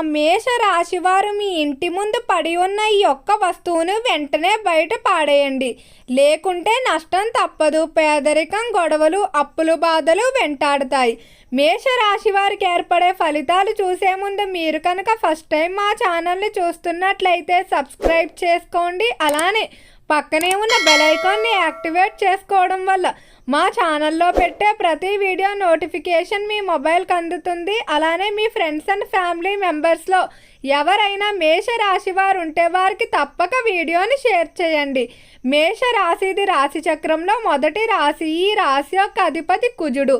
మేష రాశివారు మీ ఇంటి ముందు పడి ఉన్న ఈ ఒక్క వస్తువును వెంటనే బయట పాడేయండి. లేకుంటే నష్టం తప్పదు. పేదరికం గొడవలు అప్పులు బాధలు వెంటాడతాయి. మేష రాశి వారికి ఏర్పడే ఫలితాలు చూసే ముందు మీరు కనుక ఫస్ట్ టైం మా ఛానల్ని చూస్తున్నట్లయితే సబ్స్క్రైబ్ చేసుకోండి. అలానే పక్కనే ఉన్న బెల్ ఐకాన్ని యాక్టివేట్ చేసుకోవడం వల్ల మా ఛానల్లో పెట్టే ప్రతి వీడియో నోటిఫికేషన్ మీ మొబైల్కి అందుతుంది. అలానే మీ ఫ్రెండ్స్ అండ్ ఫ్యామిలీ మెంబర్స్లో ఎవరైనా మేష రాశి వారు ఉంటే వారికి తప్పక వీడియోని షేర్ చేయండి. మేష రాశిది రాశి చక్రంలో మొదటి రాశి ఈ రాశి యొక్క అధిపతి కుజుడు.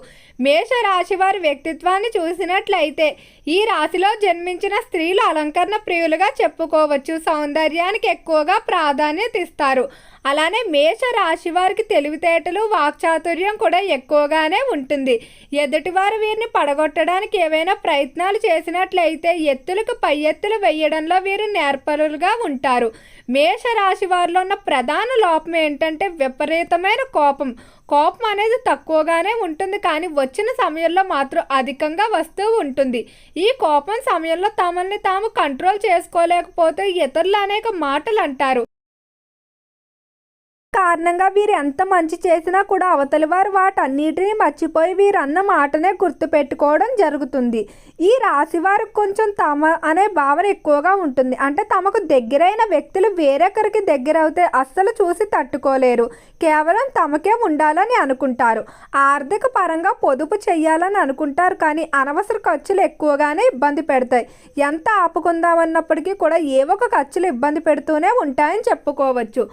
మేష రాశి వారి వ్యక్తిత్వాన్ని చూసినట్లయితే ఈ రాశిలో జన్మించిన స్త్రీలు అలంకరణ ప్రియులుగా చెప్పుకోవచ్చు. సౌందర్యానికి ఎక్కువగా ప్రాధాన్యత ఇస్తారు. అలానే మేష రాశి వారికి తెలివితేటలు వాక్చాతుర్యం కూడా ఎక్కువగానే ఉంటుంది. ఎదుటివారు వీరిని పడగొట్టడానికి ఏవైనా ప్రయత్నాలు చేసినట్లయితే ఎత్తులకు పై ఎత్తులు వేయడంలో వీరు నేర్పరులుగా ఉంటారు. మేష రాశి వారిలో ఉన్న ప్రధాన లోపం ఏంటంటే విపరీతమైన కోపం. కోపం అనేది తక్కువగానే ఉంటుంది కానీ వచ్చిన సమయంలో మాత్రం అధికంగా వస్తూ ఉంటుంది. ఈ కోపం సమయంలో తమల్ని తాము కంట్రోల్ చేసుకోలేకపోతే ఇతరులు అనేక మాటలు అంటారు. కారణంగా వీరు ఎంత మంచి చేసినా కూడా అవతలి వారు వాటన్నిటిని మర్చిపోయి వీరన్న మాటనే గుర్తుపెట్టుకోవడం జరుగుతుంది. ఈ రాశి వారికి కొంచెం తమ అనే భావన ఎక్కువగా ఉంటుంది. అంటే తమకు దగ్గరైన వ్యక్తులు వేరొకరికి దగ్గర అవుతే అస్సలు చూసి తట్టుకోలేరు. కేవలం తమకే ఉండాలని అనుకుంటారు. ఆర్థిక పరంగా పొదుపు చేయాలని అనుకుంటారు. కానీ అనవసర ఖర్చులు ఎక్కువగానే ఇబ్బంది పెడతాయి. ఎంత ఆపుకుందామన్నప్పటికీ కూడా ఏ ఒక ఖర్చులు ఇబ్బంది పెడుతూనే ఉంటాయని చెప్పుకోవచ్చు.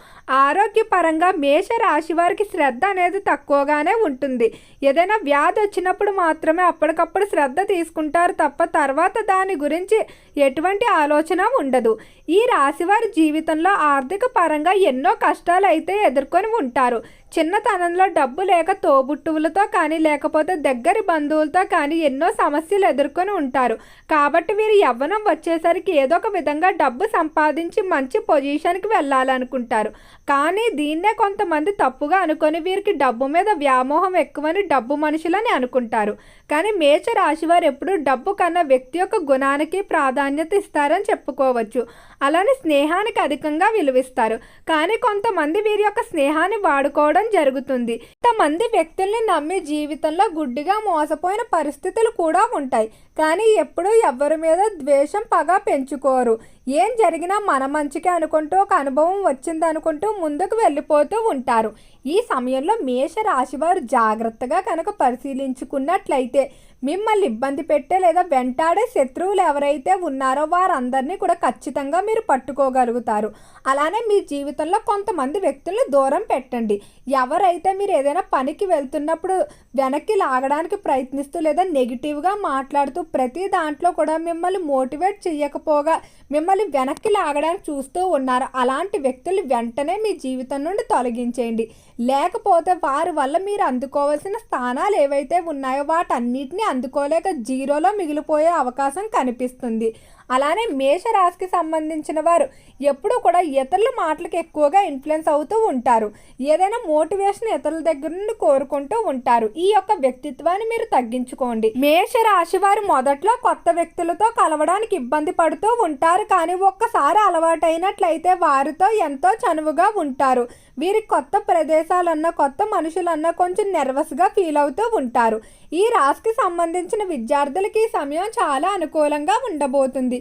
ఆరోగ్యపరంగా మేష రాశి వారికి శ్రద్ధ అనేది తక్కువగానే ఉంటుంది. ఏదైనా వ్యాధి వచ్చినప్పుడు మాత్రమే అప్పటికప్పుడు శ్రద్ధ తీసుకుంటారు తప్ప తర్వాత దాని గురించి ఎటువంటి ఆలోచన ఉండదు. ఈ రాశివారి జీవితంలో ఆర్థిక పరంగా ఎన్నో కష్టాలు అయితే ఎదుర్కొని ఉంటారు. చిన్నతనంలో డబ్బు లేక తోబుట్టువులతో కానీ లేకపోతే దగ్గరి బంధువులతో కానీ ఎన్నో సమస్యలు ఎదుర్కొని ఉంటారు. కాబట్టి వీరు యవ్వనం వచ్చేసరికి ఏదో ఒక విధంగా డబ్బు సంపాదించి మంచి పొజిషన్కి వెళ్ళాలనుకుంటారు. కానీ దీన్నే కొంతమంది తప్పుగా అనుకొని వీరికి డబ్బు మీద వ్యామోహం ఎక్కువని డబ్బు మనుషులని అనుకుంటారు. కానీ మేచ రాశి వారు ఎప్పుడు డబ్బు కన్నా వ్యక్తి యొక్క గుణానికి ప్రాధాన్యత ఇస్తారని చెప్పుకోవచ్చు. అలానే స్నేహానికి అధికంగా విలువిస్తారు. కానీ కొంతమంది వీరి యొక్క స్నేహాన్ని వాడుకోవడం జరుగుతుంది. కొంతమంది వ్యక్తుల్ని నమ్మి జీవితంలో గుడ్డిగా మోసపోయిన పరిస్థితులు కూడా ఉంటాయి. కానీ ఎప్పుడూ ఎవరి మీద ద్వేషం పగ పెంచుకోరు. ఏం జరిగినా మన మంచికే అనుకుంటూ ఒక అనుభవం వచ్చింది అనుకుంటూ ముందుకు వెళ్ళిపోతూ ఉంటారు. ఈ సమయంలో మేష రాశివారు జాగ్రత్తగా కనుక పరిశీలించుకున్నట్లయితే మిమ్మల్ని ఇబ్బంది పెట్టే లేదా వెంటాడే శత్రువులు ఎవరైతే ఉన్నారో వారందరినీ కూడా ఖచ్చితంగా మీరు పట్టుకోగలుగుతారు. అలానే మీ జీవితంలో కొంతమంది వ్యక్తులను దూరం పెట్టండి. ఎవరైతే మీరు ఏదైనా పనికి వెళ్తున్నప్పుడు వెనక్కి లాగడానికి ప్రయత్నిస్తూ లేదా నెగిటివ్గా మాట్లాడుతూ ప్రతి దాంట్లో కూడా మిమ్మల్ని మోటివేట్ చేయకపోగా మిమ్మల్ని వెనక్కి లాగడానికి చూస్తూ ఉన్నారు. అలాంటి వ్యక్తులు వెంటనే మీ జీవితం నుండి తొలగించేయండి. లేకపోతే వారి వల్ల మీరు అందుకోవాల్సిన స్థానాలు ఏవైతే ఉన్నాయో వాటన్నిటిని అందుకోలేక జీరోలో మిగిలిపోయే అవకాశం కనిపిస్తుంది. అలానే మేషరాశికి సంబంధించిన వారు ఎప్పుడూ కూడా ఇతరుల మాటలకు ఎక్కువగా ఇన్ఫ్లుయెన్స్ అవుతూ ఉంటారు. ఏదైనా మోటివేషన్ ఇతరుల దగ్గర నుండి కోరుకుంటూ ఉంటారు. ఈ యొక్క వ్యక్తిత్వాన్ని మీరు తగ్గించుకోండి. మేష రాశి వారు మొదట్లో కొత్త వ్యక్తులతో కలవడానికి ఇబ్బంది పడుతూ ఉంటారు. కానీ ఒక్కసారి అలవాటైనట్లయితే వారితో ఎంతో చనువుగా ఉంటారు. వీరి కొత్త ప్రదేశాలన్నా కొత్త మనుషులన్నా కొంచెం నెర్వస్గా ఫీల్ అవుతూ ఉంటారు. ఈ రాశికి సంబంధించిన విద్యార్థులకి ఈ సమయం చాలా అనుకూలంగా ఉండబోతుంది.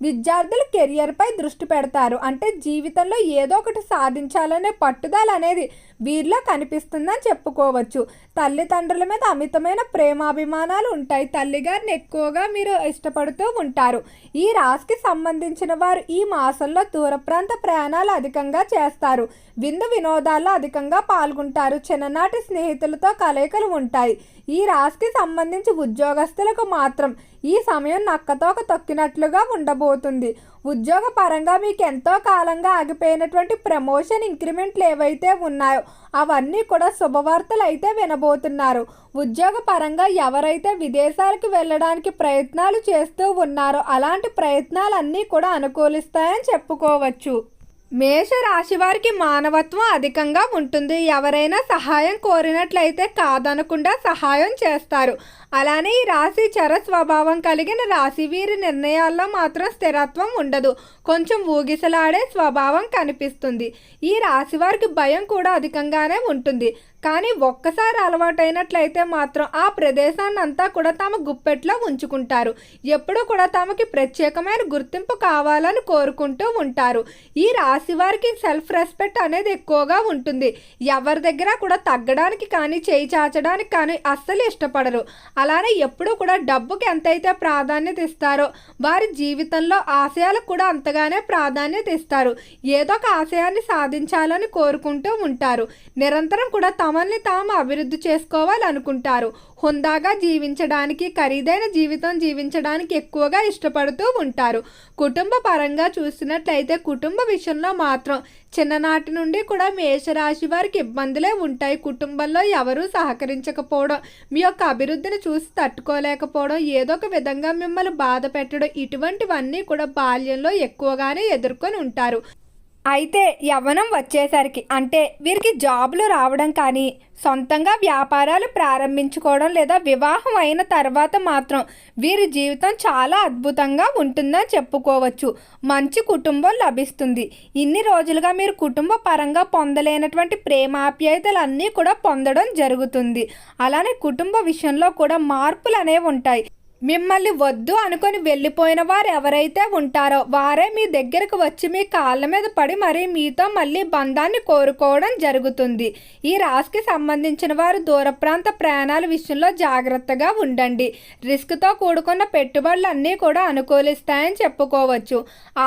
విద్యార్థులు కెరియర్పై దృష్టి పెడతారు. అంటే జీవితంలో ఏదో ఒకటి సాధించాలనే పట్టుదల అనేది వీరిలో కనిపిస్తుందని చెప్పుకోవచ్చు. తల్లిదండ్రుల మీద అమితమైన ప్రేమాభిమానాలు ఉంటాయి. తల్లిగారిని ఎక్కువగా మీరు ఇష్టపడుతూ ఉంటారు. ఈ రాశికి సంబంధించిన వారు ఈ మాసంలో దూర ప్రాంత ప్రయాణాలు అధికంగా చేస్తారు. విందు వినోదాల్లో అధికంగా పాల్గొంటారు. చిన్ననాటి స్నేహితులతో కలయికలు ఉంటాయి. ఈ రాశికి సంబంధించి ఉద్యోగస్తులకు మాత్రం ఈ సమయం నక్కతోక తొక్కినట్లుగా పోతుంది. ఉద్యోగ పరంగా మీకు ఎంతో కాలంగా ఆగిపోయినటువంటి ప్రమోషన్ ఇంక్రిమెంట్లు ఏవైతే ఉన్నాయో అవన్నీ కూడా శుభవార్తలు అయితే వినబోతున్నారు. ఉద్యోగ పరంగా ఎవరైతే విదేశాలకు వెళ్ళడానికి ప్రయత్నాలు చేస్తూ ఉన్నారో అలాంటి ప్రయత్నాలన్నీ కూడా అనుకూలిస్తాయని చెప్పుకోవచ్చు. మేష రాశి వారికి మానవత్వం అధికంగా ఉంటుంది. ఎవరైనా సహాయం కోరినట్లయితే కాదనకుండా సహాయం చేస్తారు. అలానే ఈ రాశి చర స్వభావం కలిగిన రాశి వీరి నిర్ణయాల్లో మాత్రం స్థిరత్వం ఉండదు. కొంచెం ఊగిసలాడే స్వభావం కనిపిస్తుంది. ఈ రాశి వారికి భయం కూడా అధికంగానే ఉంటుంది. కానీ ఒక్కసారి అలవాటైనట్లయితే మాత్రం ఆ ప్రదేశాన్ని అంతా కూడా తమ గుప్పెట్లో ఉంచుకుంటారు. ఎప్పుడూ కూడా తమకి ప్రత్యేకమైన గుర్తింపు కావాలని కోరుకుంటూ ఉంటారు. ఈ రాశి వారికి సెల్ఫ్ రెస్పెక్ట్ అనేది ఎక్కువగా ఉంటుంది. ఎవరి దగ్గర కూడా తగ్గడానికి కానీ చేయి చాచడానికి కానీ అస్సలు ఇష్టపడరు. అలానే ఎప్పుడూ కూడా డబ్బుకి ఎంతైతే ప్రాధాన్యత ఇస్తారో వారి జీవితంలో ఆశయాలకు కూడా అంతగానే ప్రాధాన్యత ఇస్తారు. ఏదో ఒక ఆశయాన్ని సాధించాలని కోరుకుంటూ ఉంటారు. నిరంతరం కూడా తమల్ని తాము అభివృద్ధి చేసుకోవాలనుకుంటారు. హుందాగా జీవించడానికి ఖరీదైన జీవితం జీవించడానికి ఎక్కువగా ఇష్టపడుతూ ఉంటారు. కుటుంబ పరంగా చూసినట్లయితే కుటుంబ విషయంలో మాత్రం చిన్ననాటి నుండి కూడా మేషరాశి వారికి ఇబ్బందులే ఉంటాయి. కుటుంబంలో ఎవరూ సహకరించకపోవడం మీ యొక్క అభివృద్ధిని చూసి తట్టుకోలేకపోవడం ఏదో ఒక విధంగా మిమ్మల్ని బాధ పెట్టడం ఇటువంటివన్నీ కూడా బాల్యంలో ఎక్కువగానే ఎదుర్కొని ఉంటారు. అయితే యవ్వనం వచ్చేసరికి అంటే వీరికి జాబులు రావడం కానీ సొంతంగా వ్యాపారాలు ప్రారంభించుకోవడం లేదా వివాహం అయిన తర్వాత మాత్రం వీరి జీవితం చాలా అద్భుతంగా ఉంటుందని చెప్పుకోవచ్చు. మంచి కుటుంబం లభిస్తుంది. ఇన్ని రోజులుగా మీరు కుటుంబ పరంగా పొందలేనటువంటి ప్రేమాప్యాయతలు కూడా పొందడం జరుగుతుంది. అలానే కుటుంబ విషయంలో కూడా మార్పులు అనేవి ఉంటాయి. మిమ్మల్ని వద్దు అనుకొని వెళ్ళిపోయిన వారు ఎవరైతే ఉంటారో వారే మీ దగ్గరకు వచ్చి మీ కాళ్ళ మీద పడి మరీ మీతో మళ్ళీ బంధాన్ని కోరుకోవడం జరుగుతుంది. ఈ రాశికి సంబంధించిన వారు దూర ప్రాంత ప్రయాణాల విషయంలో జాగ్రత్తగా ఉండండి. రిస్క్తో కూడుకున్న పెట్టుబడులు అన్నీ కూడా అనుకూలిస్తాయని చెప్పుకోవచ్చు.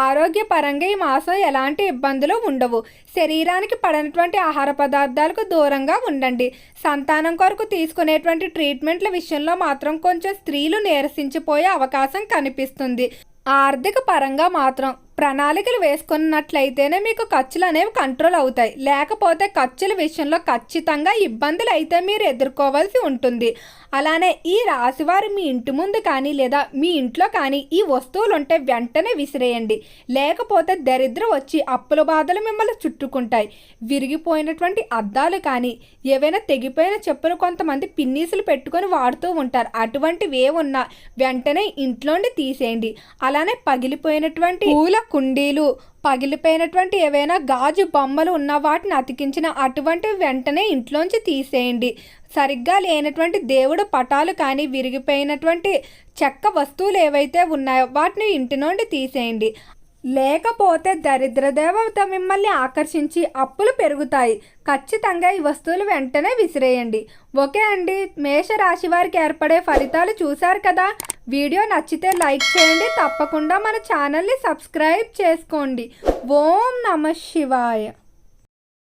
ఆరోగ్యపరంగా ఈ మాసం ఎలాంటి ఇబ్బందులు ఉండవు. శరీరానికి పడినటువంటి ఆహార పదార్థాలకు దూరంగా ఉండండి. సంతానం కొరకు తీసుకునేటువంటి ట్రీట్మెంట్ల విషయంలో మాత్రం కొంచెం స్త్రీలు నీరసించిపోయే అవకాశం కనిపిస్తుంది. ఆర్థిక పరంగా మాత్రం ప్రణాళికలు వేసుకున్నట్లయితేనే మీకు ఖర్చులు అనేవి కంట్రోల్ అవుతాయి. లేకపోతే ఖర్చుల విషయంలో ఖచ్చితంగా ఇబ్బందులు అయితే మీరు ఎదుర్కోవాల్సి ఉంటుంది. అలానే ఈ రాశివారు మీ ఇంటి ముందు కానీ లేదా మీ ఇంట్లో కానీ ఈ వస్తువులు ఉంటే వెంటనే విసిరేయండి. లేకపోతే దరిద్రం వచ్చి అప్పుల బాధలు మిమ్మల్ని చుట్టుకుంటాయి. విరిగిపోయినటువంటి అద్దాలు కానీ ఏవైనా తెగిపోయిన చెప్పులు కొంతమంది పిన్నీసులు పెట్టుకొని వాడుతూ ఉంటారు. అటువంటివి ఏ ఉన్నా వెంటనే ఇంట్లోండి తీసేయండి. అలానే పగిలిపోయినటువంటి పూల కుండీలు పగిలిపోయినటువంటి ఏవైనా గాజు బొమ్మలు ఉన్న వాటిని అతికించిన అటువంటి వెంటనే ఇంట్లోంచి తీసేయండి. సరిగ్గా లేనటువంటి దేవుడు పటాలు కానీ విరిగిపోయినటువంటి చెక్క వస్తువులు ఏవైతే ఉన్నాయో వాటిని ఇంటి నుండి తీసేయండి. లేకపోతే దరిద్ర దేవత మిమ్మల్ని ఆకర్షించి అప్పులు పెరుగుతాయి. ఖచ్చితంగా ఈ వస్తువులు వెంటనే విసిరేయండి. ఓకే అండి మేషరాశి వారికి ఏర్పడే ఫలితాలు చూశారు కదా? వీడియో నచ్చితే లైక్ చేయండి తప్పకుండా మన ఛానల్ని సబ్స్క్రైబ్ చేసుకోండి. ఓం నమ శివాయ.